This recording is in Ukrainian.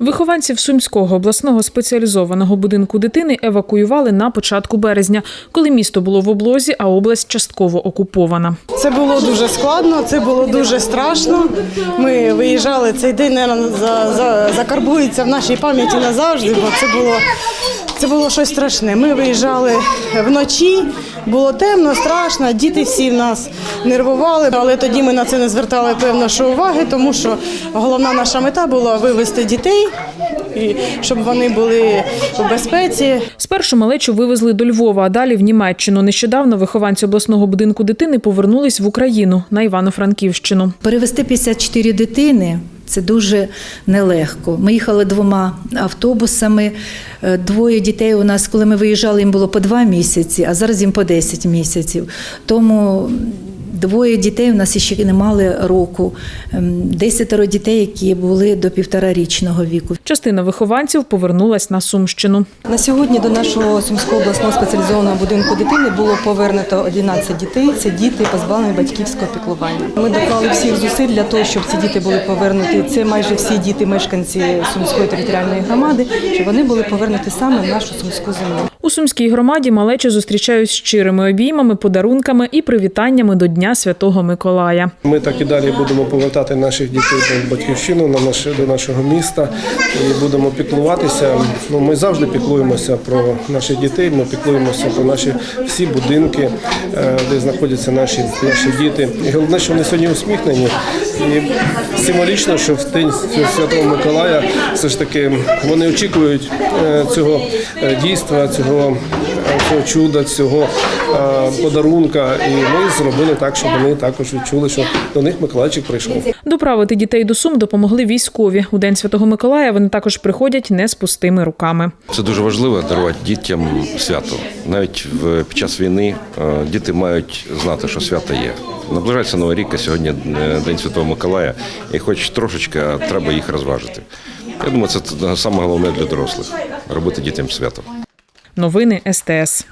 Вихованців Сумського обласного спеціалізованого будинку дитини евакуювали на початку березня, коли місто було в облозі, а область частково окупована. Це було дуже складно, це було дуже страшно. Ми виїжджали цей день, наверно, за, за, закарбується в нашій пам'яті назавжди, бо це було, це було щось страшне. Ми виїжджали вночі, було темно, страшно, діти всі в нас нервували, але тоді ми на це не звертали певно що уваги, тому що головна наша мета була вивезти дітей, і щоб вони були у безпеці. Спершу малечу вивезли до Львова, а далі в Німеччину. Нещодавно вихованці обласного будинку дитини повернулись в Україну на Івано-Франківщину. Перевести 54 дитини це дуже нелегко. Ми їхали двома автобусами. Е, Двоє дітей у нас, коли ми виїжджали, їм було по два місяці, а зараз їм по 10 місяців. Тому двоє дітей у нас ще не мали року. Ем, Десятеро дітей, які були до півторарічного віку. Частина вихованців повернулась на Сумщину. На сьогодні до нашого Сумського обласного спеціалізованого будинку дитини було повернуто 11 дітей. Це діти позбавлені батьківського піклування. Ми доклали всіх зусиль для того, щоб ці діти були повернуті. Це майже всі діти, мешканці Сумської територіальної громади, щоб вони були повернуті саме в нашу сумську землю. У сумській громаді малечу зустрічають щирими обіймами, подарунками і привітаннями до Дня Святого Миколая. Ми так і далі будемо повертати наших дітей до батьківщину, на наше до нашого міста і будемо піклуватися. Ну ми завжди піклуємося про наших дітей. Ми піклуємося про наші всі будинки, е, де знаходяться наші наші діти. І головне, що вони сьогодні усміхнені. І символічно, що в день Святого Миколая все ж таки вони очікують е, цього е, дійства, цього, цього чуда, цього е, подарунка. І ми зробили так, щоб вони також відчули, що до них Миколайчик прийшов. Доправити дітей до Сум допомогли військові. У День Святого Миколая вони також приходять не з пустими руками. Це дуже важливо дарувати дітям свято. Навіть в під час війни е, діти мають знати, що свято є. Наближається Новий рік, а сьогодні е, День Святого Миколая, і хоч трошечки треба їх розважити. Я думаю, це саме головне для дорослих робити дітям свято. Новини СТС.